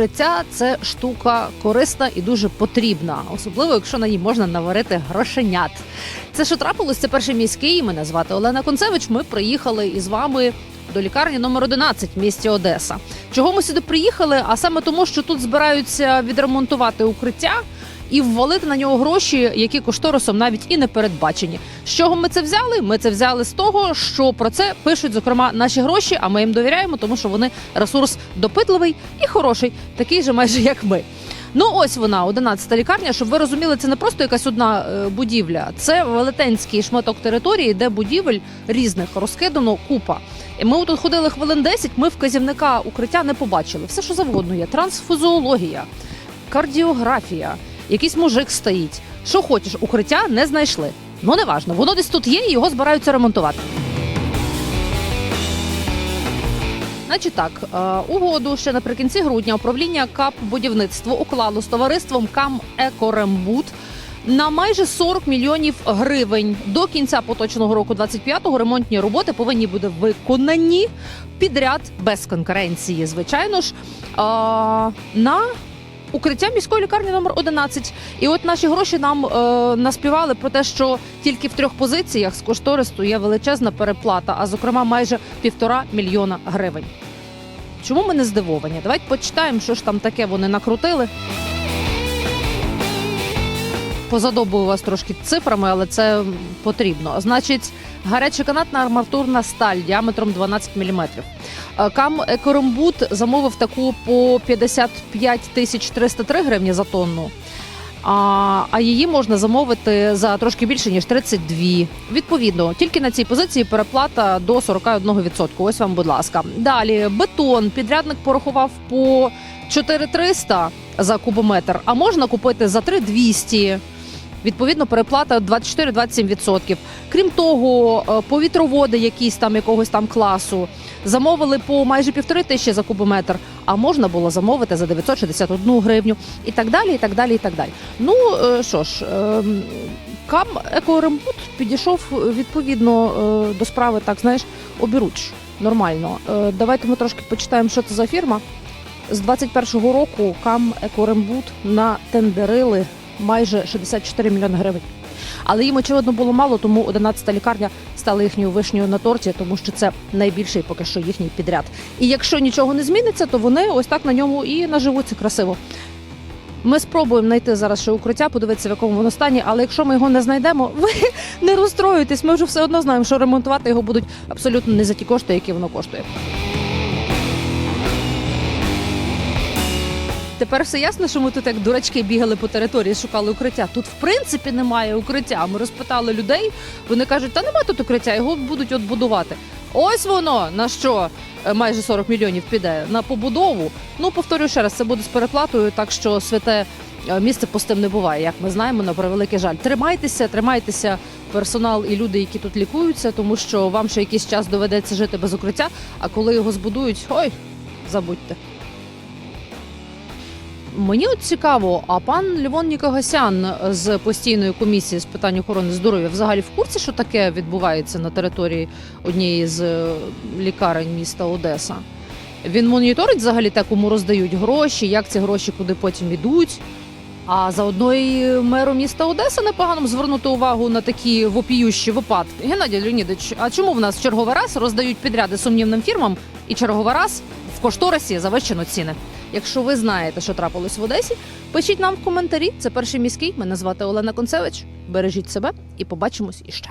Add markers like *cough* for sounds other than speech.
Укриття це штука корисна і дуже потрібна, особливо якщо на ній можна наварити грошенят. Це що трапилось? Це перший міський. Мене звати Олена Концевич. Ми приїхали із вами до лікарні номер 11 в місті Одеса. Чого ми сюди приїхали? А саме тому, що тут збираються відремонтувати укриття. І ввалити на нього гроші, які кошторисом навіть і не передбачені. З чого ми це взяли? Ми це взяли з того, що про це пишуть зокрема наші гроші. А ми їм довіряємо, тому що вони ресурс допитливий і хороший, такий же майже як ми. Ну ось вона, 11-та лікарня. Щоб ви розуміли, це не просто якась одна е, будівля, це велетенський шматок території, де будівель різних розкидано купа. І ми тут ходили хвилин 10, Ми вказівника укриття не побачили. Все, що завгодно є: трансфузіологія, кардіографія, якийсь мужик стоїть. Що хочеш, укриття не знайшли. Ну неважно, воно десь тут є, і його збираються ремонтувати. Значить так, е, угоду ще наприкінці грудня управління КАП будівництво уклало з товариством КАМ Екорембут на майже 40 мільйонів гривень. До кінця поточного року 25-го ремонтні роботи повинні бути виконані підряд без конкуренції. Звичайно ж, е, на укриття міської лікарні номер 11. І от наші гроші нам е, наспівали про те, що тільки в трьох позиціях з кошторису є величезна переплата, а зокрема майже півтора мільйона гривень. Чому ми не здивовані? Давайте почитаємо, що ж там таке вони накрутили. Позадобую вас трошки цифрами, але це потрібно. Значить, гарячоканатна арматурна сталь діаметром 12 мм. Кам Екорембут замовив таку по 55 тисяч 303 гривні за тонну. А, а її можна замовити за трошки більше ніж 32. Відповідно, тільки на цій позиції переплата до 41%. Ось вам, будь ласка. Далі бетон. Підрядник порахував по 4300 за кубометр, а можна купити за 3200. Відповідно, переплата 24-27%. Крім того, е, повітроводи якісь там якогось там класу замовили по майже півтори тисячі за кубометр, а можна було замовити за 961 гривню і так далі. І так далі, і так далі. Ну е, що ж, е, кам екорембут підійшов е, відповідно до справи, так знаєш, обіруч. Нормально. Давайте ми трошки почитаємо, що це за фірма. З 21-го року кам екорембут натендерили майже 64 мільйони гривень. Але їм очевидно було мало, тому 11-та лікарня стала їхньою вишнею на торті, тому що це найбільший поки що їхній підряд. І якщо нічого не зміниться, то вони ось так на ньому і наживуться красиво. Ми спробуємо знайти зараз ще укриття, подивитися, в якому воно стані. Але якщо ми його не знайдемо, *laughs* ви не розстроюйтесь. Ми вже все одно знаємо, що ремонтувати його будуть абсолютно не за ті кошти, які воно коштує. Тепер все ясно, що ми тут як дурачки бігали по території, шукали укриття. Тут в принципі немає укриття. Ми розпитали людей. Вони кажуть, та нема тут укриття, його будуть от будувати. Ось воно на що е, майже 40 мільйонів піде на побудову. Ну повторюю ще раз, це буде з переплатою, так що святе е, місце пустим не буває. Як ми знаємо, на превеликий жаль. Тримайтеся, тримайтеся, персонал і люди, які тут лікуються, тому що вам ще якийсь час доведеться жити без укриття. А коли його збудують, ой, забудьте. Мені от цікаво, а пан Львон Нікогасян з постійної комісії з питань охорони здоров'я взагалі в курсі, що таке відбувається на території однієї з е, лікарень міста Одеса? Він моніторить взагалі те, кому роздають гроші, як ці гроші куди потім ідуть. А заодно і меру міста Одеса непогано звернути увагу на такі вопіющі випадки. Геннадій Леонідович, а чому в нас черговий раз роздають підряди сумнівним фірмам і черговий раз в кошторисі завищено ціни? Якщо ви знаєте, що трапилось в Одесі, пишіть нам в коментарі. Це перший міський. Мене звати Олена Концевич. Бережіть себе і побачимось іще.